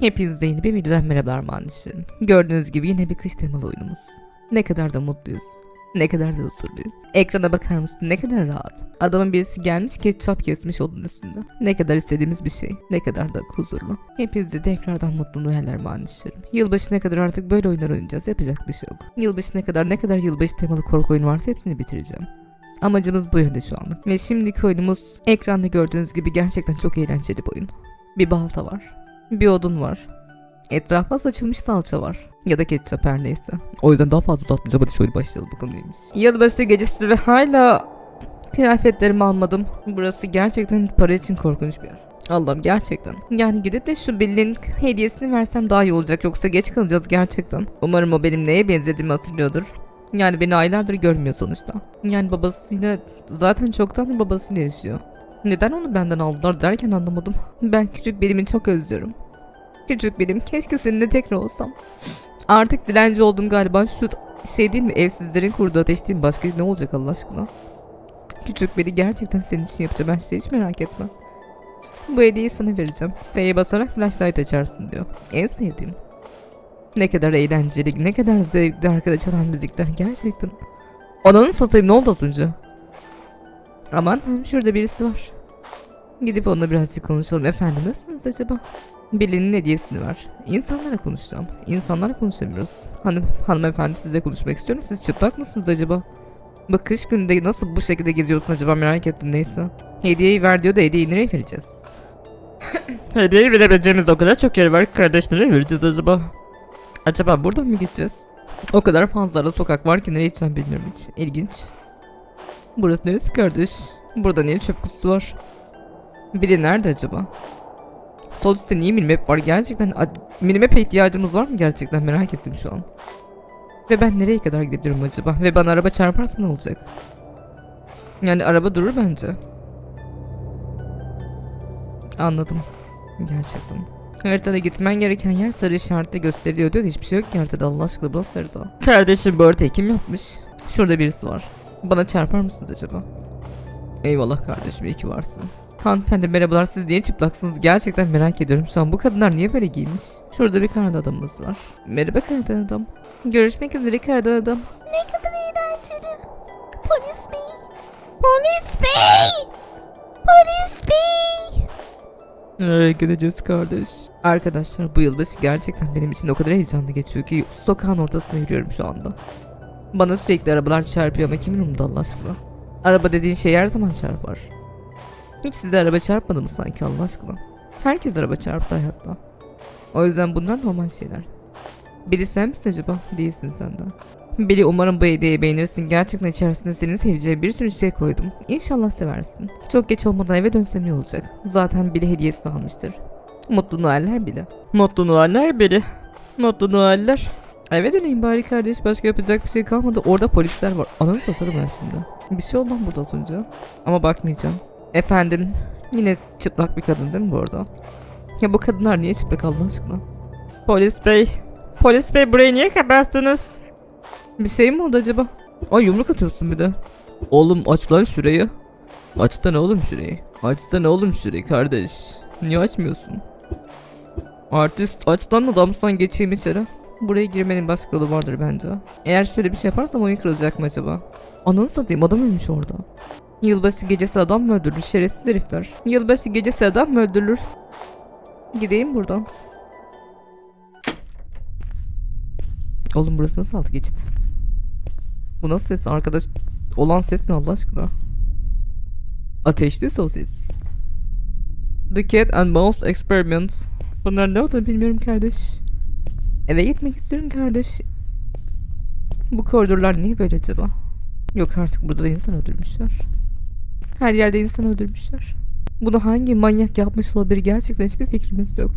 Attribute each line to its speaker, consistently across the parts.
Speaker 1: Hepinize yeni bir videodan merhabalar maalesef. Gördüğünüz gibi yine bir kış temalı oyunumuz. Ne kadar da mutluyuz. Ne kadar da huzurluyuz. Ekrana bakar mısın ne kadar rahat. Adamın birisi gelmiş ketçap kesmiş onun üstünde. Ne kadar istediğimiz bir şey. Ne kadar da huzurlu. Hepinize tekrardan mutlu Noeller maalesef. Yılbaşına kadar artık böyle oyunlar oynayacağız. Yapacak bir şey yok. Yılbaşına kadar ne kadar yılbaşı temalı korku oyunu varsa hepsini bitireceğim. Amacımız bu yönde şu anlık. Ve şimdiki oyunumuz ekranda gördüğünüz gibi gerçekten çok eğlenceli bir oyun. Bir balta var. Bir odun var. Etrafa saçılmış salça var. Ya da ketçap her neyse. O yüzden daha fazla uzatmayacağım. Hadi şöyle başlayalım bakalım neymiş. Yılbaşı gecesi ve hala kıyafetlerimi almadım. Burası gerçekten para için korkunç bir yer. Allah'ım gerçekten. Yani gidip de şu Bill'in hediyesini versem daha iyi olacak. Yoksa geç kalacağız gerçekten. Umarım o benim neye benzediğimi hatırlıyordur. Yani beni aylardır görmüyor sonuçta. Yani babasıyla zaten çoktan babasıyla yaşıyor. Neden onu benden aldılar derken anlamadım. Ben küçük Billim'i çok özlüyorum. Küçük Billim keşke seninle tekrar olsam. Artık dilenci oldum galiba şu şey değil mi evsizlerin kurduğu ateş değil mi başka ne olacak Allah aşkına. Küçük beni gerçekten senin için yapacağım her şeyi hiç merak etme. Bu hediyeyi sana vereceğim. F'ye basarak flashlight açarsın diyor. En sevdiğim. Ne kadar eğlenceli, ne kadar zevkli arkada çalan müzikler gerçekten. Ananı satayım ne oldu az önce? Aman şurada birisi var. Gidip onunla birazcık konuşalım. Efendim nasılsınız acaba? Birinin hediyesini ver. İnsanlara konuşacağım. İnsanlara konuşamıyoruz. Hanım, hanımefendi sizle konuşmak istiyorum. Siz çıplak mısınız acaba? Bu kış gününde nasıl bu şekilde geziyorsun acaba merak ettim neyse. Hediyeyi ver diyor da hediyeyi nereye vereceğiz? Hediyeyi verebileceğimiz o kadar çok yer var ki kardeşlere vereceğiz acaba. Acaba buradan mı gideceğiz? O kadar fazla ara sokak var ki nereye gideceğim bilmiyorum hiç. İlginç. Burası neresi kardeş? Burada niye çöp kutusu var? Biri nerede acaba? Sol üstte niye minimap var? Gerçekten minimap'e ihtiyacımız var mı gerçekten merak ettim şu an. Ve ben nereye kadar gidebilirim acaba? Ve bana araba çarparsa ne olacak? Yani araba durur bence. Anladım. Gerçekten. Haritada gitmen gereken yer sarı işaretle gösteriliyor diyor hiçbir şey yok ki haritada Allah aşkına burası harita. Kardeşim bu haritayı kim yapmış? Şurada birisi var. Bana çarpar mısınız acaba? Eyvallah kardeşim iyi ki varsın. Hanımefendi merhabalar siz niye çıplaksınız? Gerçekten merak ediyorum şu an bu kadınlar niye böyle giymiş? Şurada bir Kanada adamımız var. Merhaba Kanada adam. Görüşmek üzere Kanada adam.
Speaker 2: Ne kadar eğlenceli. Polis bey. Polis bey. Polis bey.
Speaker 1: Nereye gideceğiz kardeş? Arkadaşlar bu yılbaşı gerçekten benim için o kadar heyecanlı geçiyor ki sokağın ortasında yürüyorum şu anda. Bana sürekli arabalar çarpıyor ama kimin umurunda Allah aşkına? Araba dediğin şey her zaman çarpar. Hiç size araba çarpmadı mı sanki Allah aşkına? Herkes araba çarptı hayatta. O yüzden bunlar normal şeyler. Biri sen misin acaba? Değilsin sen de. Biri umarım bu hediyeyi beğenirsin. Gerçekten içerisinde senin seveceğin bir sürü şey koydum. İnşallah seversin. Çok geç olmadan eve dönsem iyi olacak. Zaten biri hediyesi almıştır. Mutlu Noeller bile. Mutlu Noeller biri. Mutlu Noeller. Eve döneyim bari kardeş. Başka yapacak bir şey kalmadı. Orada polisler var. Ananı satarım ben şimdi. Bir şey oldu burada az önce. Ama bakmayacağım. Efendim. Yine çıplak bir kadın değil mi bu arada? Ya bu kadınlar niye çıplak Allah aşkına? Polis bey. Polis bey burayı niye kapattınız? Bir şey mi oldu acaba? Ay yumruk atıyorsun bir de. Oğlum aç lan şurayı. Açsana oğlum şurayı. Açsana oğlum şurayı kardeş. Niye açmıyorsun? Artist aç lan adamsan geçeyim içeri. Buraya girmenin başka yolu vardır bence. Eğer şöyle bir şey yaparsam oyun kırılacak mı acaba? Ananı satayım adam ölmüş orada. Yılbaşı gecesi adam mı öldürülür şerefsiz herifler. Yılbaşı gecesi adam mı öldürülür? Gideyim buradan. Oğlum burası nasıl altı geçit? Bu nasıl ses arkadaş? Olan ses ne Allah aşkına? Ateşli sosis. The Cat and Mouse Experiment. Bunlar ne olduğunu bilmiyorum kardeş. Eve gitmek istiyorum kardeş. Bu koridorlar niye böyle acaba? Yok artık burada da insan öldürmüşler. Her yerde insan öldürmüşler. Bunu hangi manyak yapmış olabilir gerçekten hiçbir fikrimiz yok.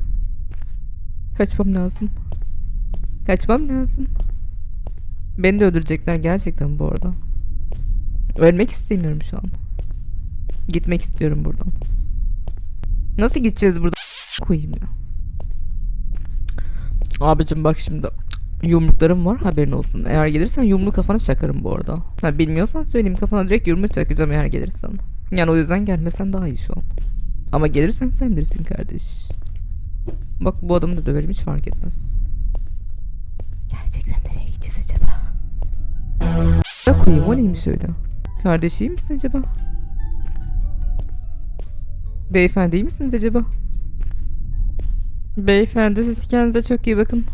Speaker 1: Kaçmam lazım. Kaçmam lazım. Beni de öldürecekler gerçekten bu arada. Ölmek istemiyorum şu an. Gitmek istiyorum buradan. Nasıl gideceğiz buradan? Koyayım ya. Abicim bak şimdi yumruklarım var haberin olsun. Eğer gelirsen yumruğu kafana çakarım bu arada. Ha, bilmiyorsan söyleyeyim kafana direkt yumruk çakacağım eğer gelirsen. Yani o yüzden gelmesen daha iyi şu an. Ama gelirsen sen bilirsin kardeş. Bak bu adamı da döverim hiç fark etmez. Gerçekten nereye gideceğiz acaba? Ne koyayım o neymiş öyle? Kardeş iyi misin acaba? Beyefendi iyi misiniz acaba? Beyefendi siz kendinize çok iyi bakın.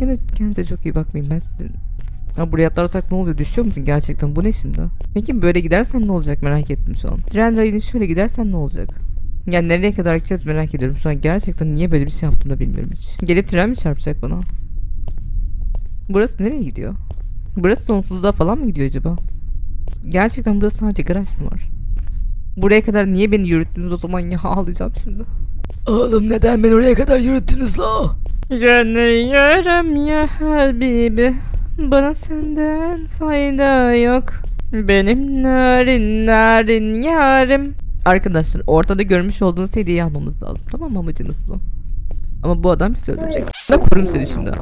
Speaker 1: Yine kendinize çok iyi bakmayın ben sizin. Ha buraya atlarsak ne oluyor? Düşüyor musun gerçekten? Bu ne şimdi? Peki böyle gidersem ne olacak merak ettim şu an. Tren rayını şöyle gidersem ne olacak? Yani nereye kadar gideceğiz merak ediyorum. Şu an gerçekten niye böyle bir şey yaptığımı da bilmiyorum hiç. Gelip tren mi çarpacak bana? Burası nereye gidiyor? Burası sonsuzluğa falan mı gidiyor acaba? Gerçekten burası sadece garaj mı var? Buraya kadar niye beni yürüttünüz o zaman ya ağlayacağım şimdi. Oğlum neden beni oraya kadar yürüttünüz la? Yanıyorum ya Habibi. Bana senden fayda yok. Benim narin narin yarim. Arkadaşlar ortada görmüş olduğunuz hediyeyi almamız lazım. Tamam mı amacımız bu? Ama bu adam bizi öldürecek. Ne korum seni şimdi.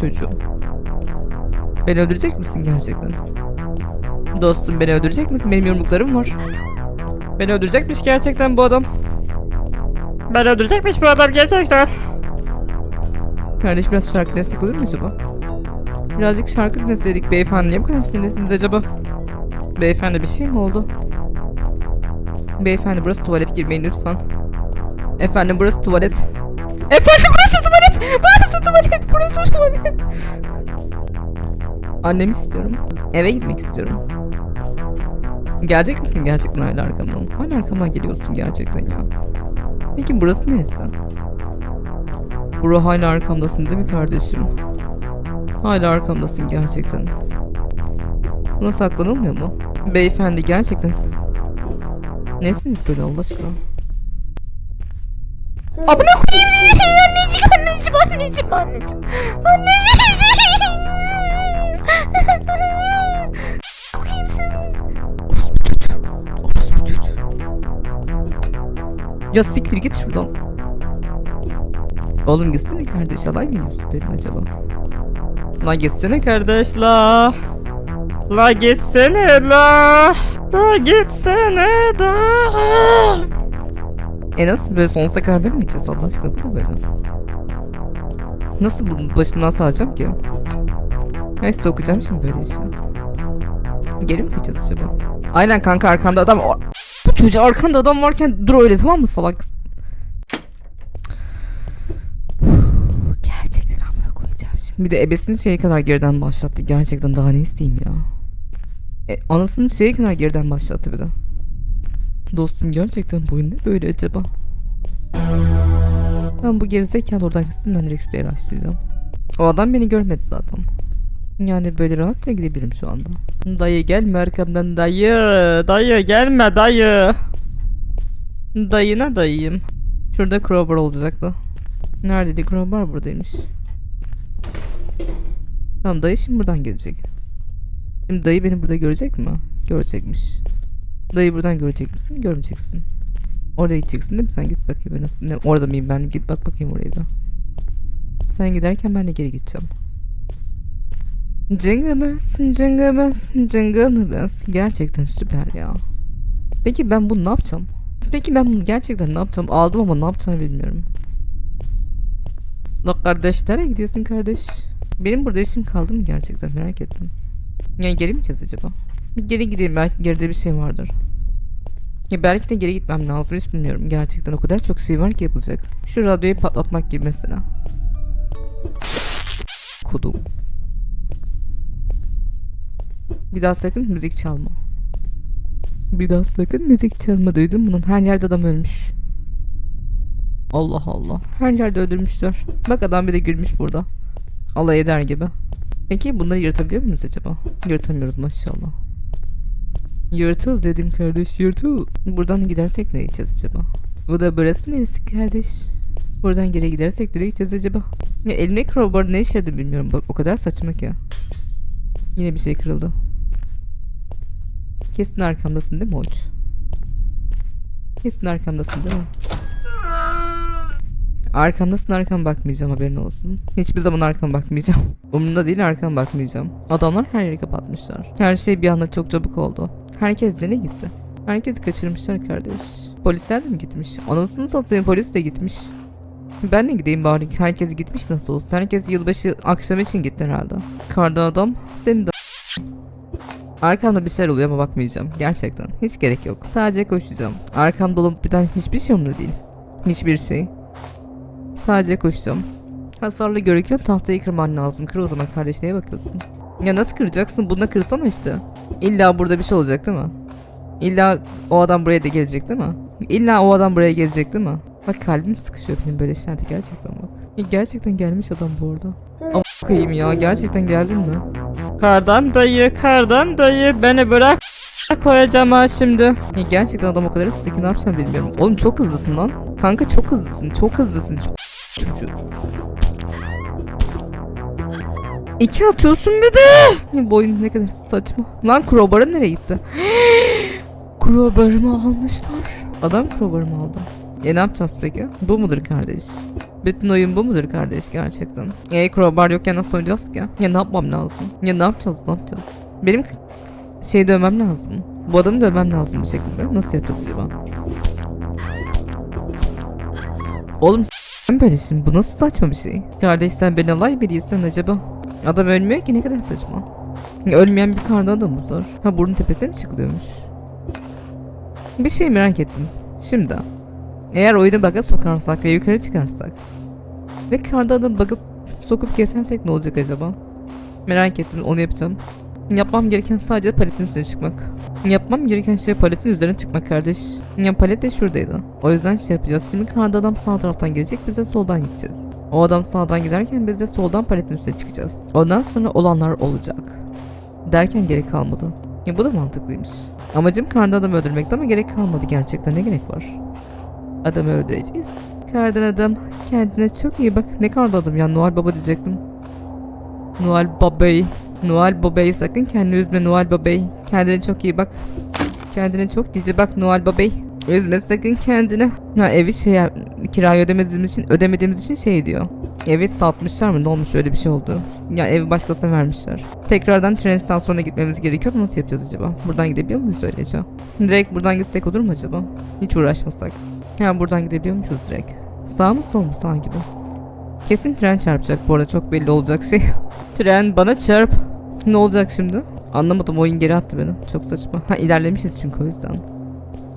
Speaker 1: Çocuğum. Beni öldürecek misin gerçekten? Dostum beni öldürecek misin? Benim yumruklarım var. Beni öldürecekmiş gerçekten bu adam.
Speaker 3: Ben öldürecekmiş bu adam gerçekten.
Speaker 1: Kardeş biraz şarkı destek olur mu acaba? Birazcık şarkı dinleseydik beyefendi. Niye bu kadar sinirlisiniz acaba? Beyefendi bir şey mi oldu? Beyefendi burası tuvalet girmeyin lütfen. Efendim burası tuvalet. Efendim burası tuvalet! Burası tuvalet! Burası tuvalet! Annemi istiyorum. Eve gitmek istiyorum. Gelecek misin gerçekten hala arkamdan? Hala arkamdan geliyorsun gerçekten ya. Peki burası neresi? Bro hala arkamdasın değil mi kardeşim? Hala arkamdasın gerçekten. Buna saklanılmıyor mu? Beyefendi gerçekten siz... Nesiniz böyle Allah aşkına?
Speaker 2: Abone koyayım. anneciğim, anneciğim, anneciğim, anneciğim. Anneciğim.
Speaker 1: Ya siktir git şuradan. Oğlum gitsene kardeş alay mı benimle acaba? Lan gitsene kardeş la.
Speaker 3: La gitsene la. La gitsene da.
Speaker 1: E nasıl böyle sonsuza kadar böyle mi gideceğiz Allah aşkına bu da böyle. Nasıl bunun başından sağacağım ki? Ay sokacağım şimdi böyle işe. Geri mi kaçacağız acaba? Aynen kanka arkanda adam var. Bu çocuğu arkanda adam varken dur öyle tamam mı salak? Gerçekten amına koyacağım şimdi. Bir de ebesinin şeyi kadar geriden başlattı. Gerçekten daha ne isteyeyim ya. E, anasının şeyi kadar geriden başlattı bir de. Dostum gerçekten bu ne böyle acaba? Ben bu gerizekalı oradan gitsin ben direkt şuraya başlayacağım. O adam beni görmedi zaten. Yani böyle rahatça gidebilirim şu anda. Dayı gelme arkamdan dayı.
Speaker 3: Dayı gelme dayı.
Speaker 1: Dayına dayıyım. Şurada crowbar olacaktı. Neredeydi crowbar buradaymış. Tamam dayı şimdi buradan gelecek. Şimdi dayı beni burada görecek mi? Görecekmiş. Dayı buradan görecek misin? Görmeyeceksin. Oraya gideceksin değil mi? Sen git bakayım. Ben orada mıyım ben? Git bak bakayım oraya bir. Sen giderken ben de geri gideceğim. Jingle bells, jingle bells, jingle bells. Gerçekten süper ya. Peki ben bunu ne yapacağım? Peki ben bunu gerçekten ne yapacağım? Aldım ama ne yapacağını bilmiyorum. La kardeş nereye gidiyorsun kardeş? Benim burada işim kaldı mı gerçekten merak ettim. Yani geri mi gideceğiz acaba? Geri gideyim belki geride bir şey vardır. Ya belki de geri gitmem lazım hiç bilmiyorum. Gerçekten o kadar çok şey var ki yapılacak. Şu radyoyu patlatmak gibi mesela. Kodum. Bir daha sakın müzik çalma. Bir daha sakın müzik çalma duydun bunun her yerde adam ölmüş. Allah Allah. Her yerde öldürmüşler. Bak adam bir de gülmüş burada. Alay eder gibi. Peki bunları yırtabiliyor muyuz acaba? Yırtamıyoruz maşallah. Yırtıl dedim kardeş yırtıl. Buradan gidersek nereye gideceğiz acaba? Bu da burası neresi kardeş? Buradan geri gidersek nereye gideceğiz acaba? Ya elimdeki crowbar ne işe bilmiyorum bak o kadar saçma ki. Yine bir şey kırıldı. Kesin arkamdasın değil mi Hoç? Kesin arkamdasın değil mi? Arkamdasın arkam bakmayacağım haberin olsun. Hiçbir zaman arkam bakmayacağım. Umurumda değil arkam bakmayacağım. Adamlar her yeri kapatmışlar. Her şey bir anda çok çabuk oldu. Herkes de ne gitti? Herkesi kaçırmışlar kardeş. Polisler de mi gitmiş? Anasını satayım polis de gitmiş. Ben de gideyim bari. Herkes gitmiş nasıl olsa. Herkes yılbaşı akşamı için gitti herhalde. Karda adam senin de Arkamda bir şeyler oluyor ama bakmayacağım. Gerçekten. Hiç gerek yok. Sadece koşacağım. Arkamda olup biten hiçbir şey umurumda değil. Hiçbir şey. Sadece koşacağım. Hasarlı görürken tahtayı kırman lazım. Kır o zaman kardeş neye bakıyorsun? Ya nasıl kıracaksın? Bunda kırsana işte. İlla burada bir şey olacak değil mi? İlla o adam buraya da gelecek değil mi? İlla o adam buraya gelecek değil mi? Bak kalbim sıkışıyor benim böyle işlerde gerçekten bak. Gerçekten gelmiş adam bu arada. Ama kıyım ya gerçekten geldin mi?
Speaker 3: Kardan dayı, kardan dayı beni bırak koyacağım ha şimdi.
Speaker 1: Gerçekten adam o kadar hızlı ki ne yapacağım bilmiyorum. Oğlum çok hızlısın lan. Kanka çok hızlısın, çok hızlısın. Çok çocuğu. İki atıyorsun bir de. Ya bu oyun ne kadar saçma. Lan crowbar'ın nereye gitti? crowbar'ımı almışlar. Adam crowbar'ımı aldı. E ne yapacağız peki? Bu mudur kardeş? Bütün oyun bu mudur kardeş gerçekten? E crowbar yokken nasıl oynayacağız ki? Ya ne yapmam lazım? Ya ne yapacağız ne yapacağız? Benim şey dövmem lazım. Bu adamı dövmem lazım bir şekilde. Nasıl yapacağız acaba? Oğlum s**tim böyle şimdi. Bu nasıl saçma bir şey? Kardeş sen beni alay mı değilsen acaba? Adam ölmüyor ki ne kadar saçma. Ya Ölmeyen bir karnı adamımız var. Ha burnun tepesine mi çıkılıyormuş? Bir şey merak ettim. Şimdi. Eğer oyunu bug'a sokarsak ve yukarı çıkarsak ve karda adamı bug'a sokup kesersek ne olacak acaba? Merak ettim onu yapacağım. Yapmam gereken sadece paletin üstüne çıkmak. Yapmam gereken şey paletin üzerine çıkmak kardeş. Ya palet de şuradaydı. O yüzden şey yapacağız. Şimdi karda adam sağ taraftan gelecek biz de soldan gideceğiz. O adam sağdan giderken biz de soldan paletin üstüne çıkacağız. Ondan sonra olanlar olacak. Derken gerek kalmadı. Ya bu da mantıklıymış. Amacım karda adamı öldürmekti ama gerek kalmadı gerçekten. Ne gerek var? Adamı öldüreceğiz. Kardan adam kendine çok iyi bak. Ne karda adam ya Noel Baba diyecektim. Noel Baba'yı. Noel Baba'yı sakın kendini üzme Noel Baba'yı. Kendine çok iyi bak. Kendine çok cici bak Noel Baba'yı. Üzme sakın kendini. Ya evi şey kirayı ödemediğimiz için ödemediğimiz için şey diyor. Evi satmışlar mı? Ne olmuş öyle bir şey oldu. Ya evi başkasına vermişler. Tekrardan tren istasyonuna gitmemiz gerekiyor. Nasıl yapacağız acaba? Buradan gidebiliyor muyuz öylece? Direkt buradan gitsek olur mu acaba? Hiç uğraşmasak. Ya buradan gidebiliyor muyuz direkt? Sağ mı sol mu sağ gibi? Kesin tren çarpacak bu arada çok belli olacak şey. tren bana çarp. Ne olacak şimdi? Anlamadım oyun geri attı beni. Çok saçma. Ha ilerlemişiz çünkü o yüzden.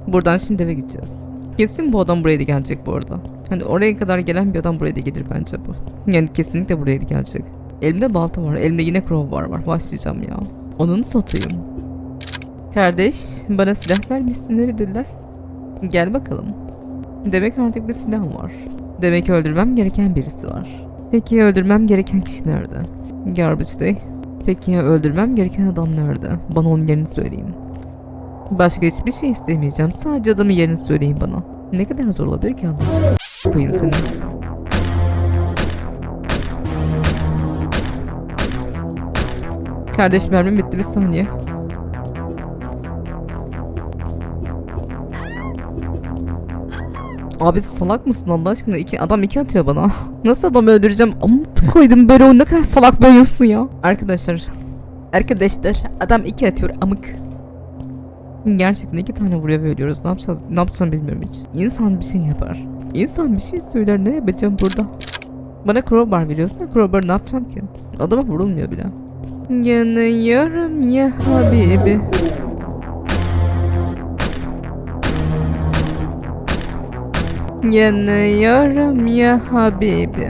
Speaker 1: Buradan şimdi eve gideceğiz. Kesin bu adam buraya da gelecek bu arada. Hani oraya kadar gelen bir adam buraya da gelir bence bu. Yani kesinlikle buraya da gelecek. Elimde balta var. Elimde yine crowbar var. Başlayacağım ya. Onun satayım. Kardeş bana silah vermişsin neredeler? Gel bakalım. Demek artık bir silahım var. Demek öldürmem gereken birisi var. Peki öldürmem gereken kişi nerede? Garbage Day. Peki öldürmem gereken adam nerede? Bana onun yerini söyleyin. Başka hiçbir şey istemeyeceğim. Sadece adamın yerini söyleyin bana. Ne kadar zor olabilir ki anlaşılır. Koyun seni. Kardeş mermim bitti bir saniye. Abi salak mısın Allah aşkına? İki, adam iki atıyor bana. Nasıl adamı öldüreceğim? Amık koydum böyle o ne kadar salak böylesin ya. Arkadaşlar. Arkadaşlar adam iki atıyor amık. Gerçekten iki tane vuruyor ve. Ne yapacağız? Ne yapacağım bilmiyorum hiç. İnsan bir şey yapar. İnsan bir şey söyler ne yapacağım burada? Bana crowbar veriyorsun. Crowbar ne yapacağım ki? Adama vurulmuyor bile. Yanıyorum ya Habibi. Yanıyorum ya Habibi.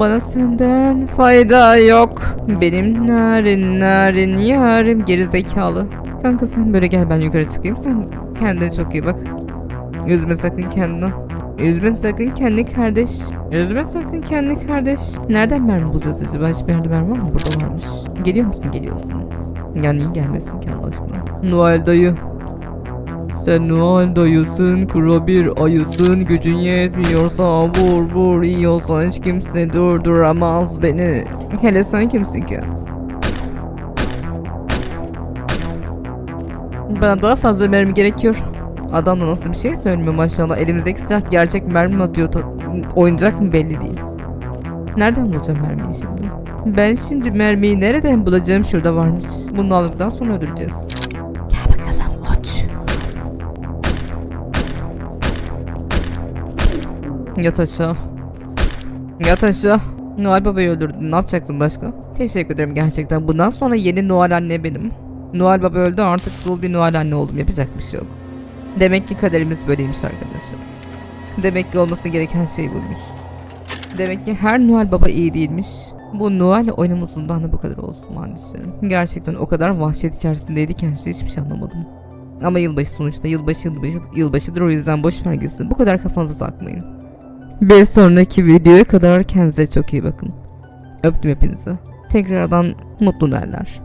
Speaker 1: Bana senden fayda yok. Benim narin narin yarim geri zekalı. Kanka sen böyle gel ben yukarı çıkayım. Sen kendine çok iyi bak. Üzme sakın kendini. Üzme sakın kendi kardeş. Üzme sakın kendi kardeş. Nereden mermi bulacağız acaba? Hiçbir yerde mermi var mı? Burada varmış. Geliyor musun? Geliyorsun. Yani iyi gelmesin ki Allah aşkına. Noel dayı. Sen Noel dayısın, kuru bir ayısın. Gücün yetmiyorsa vur vur. Yiyorsa hiç kimse durduramaz beni. Hele sen kimsin ki? Bana daha fazla mermi gerekiyor. Adam da nasıl bir şey söylemiyor maşallah. Elimizdeki silah gerçek mermi mi atıyor Oyuncak mı belli değil. Nereden bulacağım mermiyi şimdi? Ben şimdi mermiyi nereden bulacağım? Şurada varmış. Bunu aldıktan sonra öldüreceğiz Yat aşağı. Yat aşağı. Noel Baba'yı öldürdün. Ne yapacaktın başka? Teşekkür ederim gerçekten. Bundan sonra yeni Noel anne benim. Noel Baba öldü artık dul bir Noel anne oldum. Yapacak bir şey yok. Demek ki kaderimiz böyleymiş arkadaşlar. Demek ki olması gereken şey buymuş. Demek ki her Noel Baba iyi değilmiş. Bu Noel oyunumuzdan da bu kadar olsun kardeşlerim. Gerçekten o kadar vahşet içerisindeydik ki şey hiçbir şey anlamadım. Ama yılbaşı sonuçta yılbaşı yılbaşı yılbaşıdır o yüzden boş ver gitsin. Bu kadar kafanıza takmayın. Bir sonraki videoya kadar kendinize çok iyi bakın. Öptüm hepinizi. Tekrardan mutlu neler.